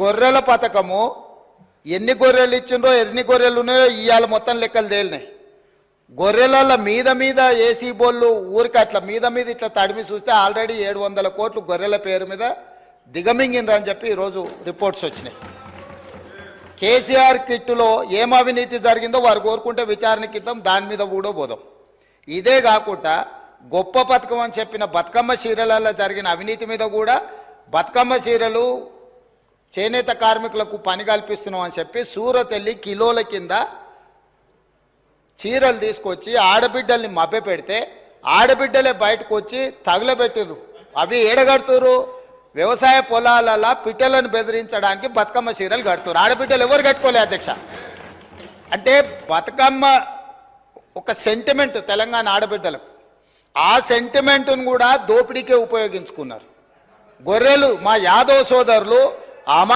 గొర్రెల పథకము ఎన్ని గొర్రెలు ఇచ్చిండ్రో ఎన్ని గొర్రెలు ఉన్నాయో ఇవాళ మొత్తం లెక్కలు తేలినాయి. గొర్రెల మీద మీద ఏసీ బోళ్ళు ఊరికి అట్లా మీద మీద ఇట్లా తడిమి చూస్తే ఆల్రెడీ ఏడు వందల కోట్లు గొర్రెల పేరు మీద దిగమింగిండ్రు అని చెప్పి ఈరోజు రిపోర్ట్స్ వచ్చినాయి. కేసీఆర్ కిట్టులో ఏం అవినీతి జరిగిందో వారు కోరుకుంటే విచారణకి ఇద్దాం దాని మీద కూడా పోదాం. ఇదే కాకుండా గొప్ప పథకం అని చెప్పిన బతుకమ్మ చీరలలో జరిగిన అవినీతి మీద కూడా బతుకమ్మ చీరలు చేనేత కార్మికులకు పని కల్పిస్తున్నాం అని చెప్పి సూరత్ వెళ్ళి కిలోల కింద చీరలు తీసుకొచ్చి ఆడబిడ్డల్ని మభ్య పెడితే ఆడబిడ్డలే బయటకు వచ్చి తగులబెట్టిర్రు. అవి ఏడగడుతురు వ్యవసాయ పొలాలలో పిట్టలను బెదిరించడానికి బతుకమ్మ చీరలు కడుతురు ఆడబిడ్డలు ఎవరు కట్టుకోలే అధ్యక్ష? అంటే బతుకమ్మ ఒక సెంటిమెంట్ తెలంగాణ ఆడబిడ్డలకు. ఆ సెంటిమెంట్ను కూడా దోపిడీకే ఉపయోగించుకున్నారు. గొర్రెలు మా యాదవ్ సోదరులు Ama